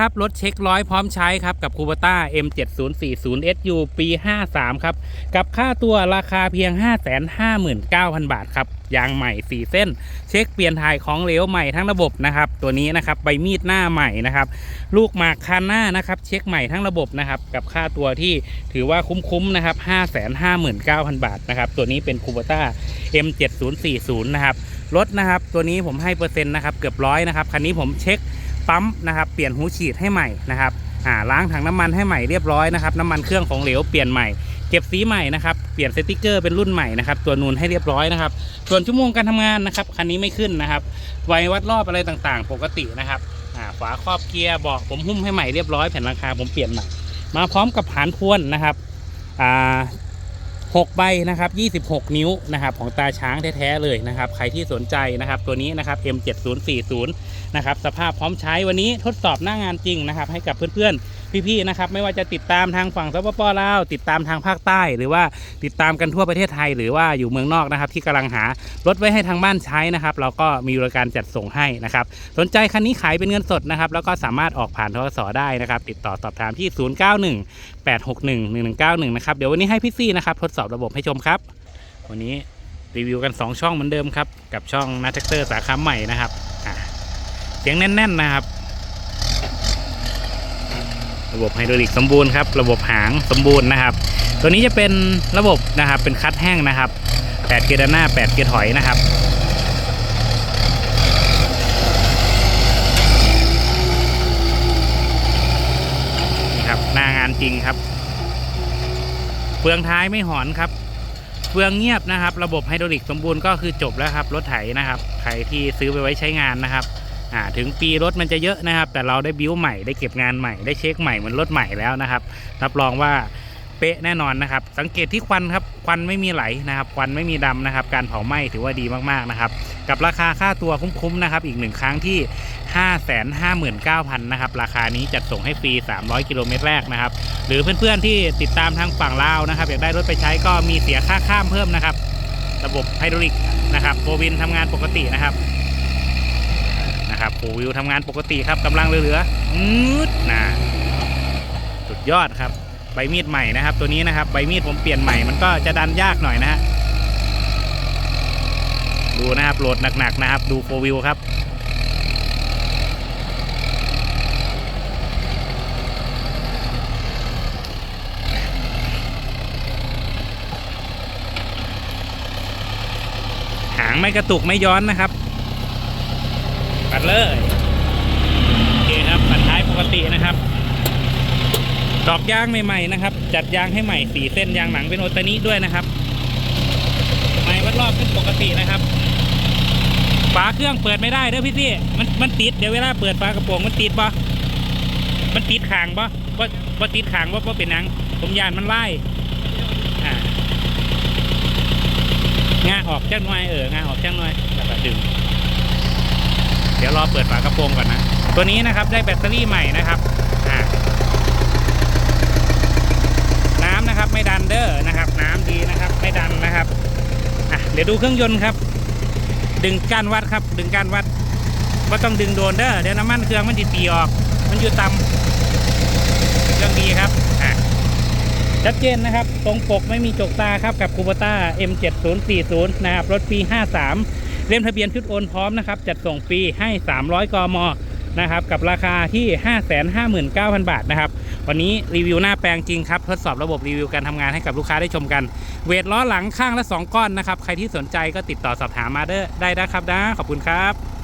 ครับรถเช็คร้อยพร้อมใช้ครับกับคูปต้า M7040SU ปี 53 ครับ กับค่าตัวราคาเพียง 559,000 บาทครับยางใหม่ 4 เส้น เช็คเปลี่ยนถ่ายของเหลวใหม่ทั้งระบบนะครับ ตัวนี้นะครับใบมีดหน้าใหม่นะครับ ลูกหมากคันหน้านะครับ เช็คใหม่ทั้งระบบนะครับ กับค่าตัวที่ถือว่าคุ้มๆนะครับ 559,000 บาทนะครับ ตัวนี้เป็นคูปต้า M7040 นะครับรถนะครับ ตัวนี้ผมให้เปอร์เซ็นต์นะครับเกือบร้อยนะครับคันนี้ผมเช็ค ปั๊มนะครับ เปลี่ยนหูฉีดให้ใหม่นะครับอ่าล้างถังน้ำมันให้ใหม่เรียบร้อยนะครับน้ำมันเครื่องของเหลวเปลี่ยนใหม่เก็บสีใหม่นะครับเปลี่ยนสติกเกอร์เป็นรุ่นใหม่นะครับตัวนูนให้เรียบร้อยนะครับ ส่วนชั่วโมงการทำงานนะครับคันนี้ไม่ขึ้นนะครับไววัดรอบอะไรต่างๆ ปกตินะครับอ่าฝาครอบเกียร์บอกผมหุ้มให้ใหม่เรียบร้อยแผ่นราคาผมเปลี่ยนใหม่มาพร้อมกับผานพวนนะครับอ่า 6ใบนะครับ26 นิ้วนะครับของตาช้างแท้ๆเลยนะครับ ใครที่สนใจนะครับ ตัวนี้นะครับ M7040 นะครับสภาพพร้อมใช้วันนี้ทดสอบหน้างานจริงนะครับ ให้กับเพื่อนๆ พี่ๆนะครับไม่ว่าจะติดตามทางฝั่งสปปลาวติดตามทางภาคใต้ หรือว่าติดตามกันทั่วประเทศไทย หรือว่าอยู่เมืองนอกนะครับ ที่กำลังหารถไว้ให้ทางบ้านใช้นะครับเราก็มีบริการจัดส่งให้นะครับสนใจคันนี้ขายเป็นเงินสดนะครับแล้วก็สามารถออกผ่านทกสได้นะครับติดต่อสอบถามที่ 091 861 1191นะครับเดี๋ยววันนี้ให้พี่ซี่นะครับทดสอบระบบให้ชมครับ วันนี้รีวิวกัน 2 ช่องเหมือนเดิมครับ กับช่องนัทเตอร์สาขาใหม่นะครับเสียงแน่น ๆ นะครับ ระบบไฮดรอลิกสมบูรณ์ครับระบบหางสมบูรณ์นะครับ ตัวนี้จะเป็นระบบนะครับเป็นคัดแห้งนะครับ8เกียร์ด้านหน้า 8 เกียร์ถอยนะครับนี่ครับหน้างานจริงครับเฟืองท้ายไม่หอนครับเฟืองเงียบนะครับ ระบบไฮดรอลิกสมบูรณ์ก็คือจบแล้วครับรถไถนะครับใครที่ซื้อไปไว้ใช้งานนะครับ อ่าถึงปีรถมันจะเยอะนะครับ แต่เราได้บิวใหม่ได้เก็บงานใหม่ได้เช็คใหม่เหมือนรถใหม่แล้วนะครับ รับรองว่าเป๊ะแน่นอนนะครับ สังเกตที่ควันครับควันไม่มีไหลนะครับ ควันไม่มีดำนะครับ การเผาไหม้ถือว่าดีมากๆนะครับ กับราคาค่าตัวคุ้มๆนะครับ อีกหนึ่งครั้งที่ 559,000นะครับ ราคานี้จัดส่งให้ฟรี 300 กิโลเมตรแรกนะครับ หรือเพื่อนๆที่ติดตามทางฝั่งลาวนะครับ อยากได้รถไปใช้ก็มีเสียค่าข้ามเพิ่มนะครับ ระบบไฮดรอลิกนะครับโฟวินทำงานปกตินะครับ นะครับโฟวิวทำงานปกติครับกำลังเหลือๆอืดนะสุดยอดครับ ใบมีดใหม่นะครับ ตัวนี้นะครับ ใบมีดผมเปลี่ยนใหม่มันก็จะดันยากหน่อยนะฮะดูนะครับโหลดหนักๆนะครับ ดูโฟวิวครับหางไม่กระตุกไม่ย้อนนะครับ ปัดเลยโอเคครับปัดท้ายปกตินะครับ ดอกยางใหม่ๆนะครับ จัดยางให้ใหม่สีเส้นยางหนังเป็นโอตานิด้วยนะครับใหม่วัดรอบขึ้นปกตินะครับฝาเครื่องเปิดไม่ได้เด้อพี่ซี่มันมันติดเดี๋ยวเวลาเปิดฝากระโปรงมันติดปะมันติดขางปะว่าว่าติดขางว่าว่าเป็นหนังผมยานมันไล่อ่างาออกจ้าหน่อยเอองาออกจ้าหน่อย เดี๋ยวรอเปิดฝากระโปรงก่อนนะ ตัวนี้นะครับได้แบตเตอรี่ใหม่นะครับน้ำนะครับไม่ดันเด้อนะครับ น้ำดีนะครับไม่ดันนะครับอะเดี๋ยวดูเครื่องยนต์ครับ ดึงก้านวัดครับ ดึงก้านวัดก็ต้องดึงโดนเด้อเดี๋ยวน้ำมันเครื่องมันจะตีออก มันอยู่ต่ำเครื่องดีครับอะชัดเจนนะครับ ตรงปกไม่มีจกตาครับกับคูปต้า M7040 นะครับรถปี 53 เล่มทะเบียนชุดโอนพร้อมนะครับ จัดส่งฟรีให้ 300 กมนะครับกับราคาที่ 559,000 บาทนะครับ วันนี้รีวิวหน้าแปลงจริงครับ ทดสอบระบบรีวิวการทำงานให้กับลูกค้าได้ชมกัน เวทล้อหลังข้างละ 2 ก้อนนะครับ ใครที่สนใจก็ติดต่อสอบถามมาเด้อได้นะครับนะขอบคุณครับ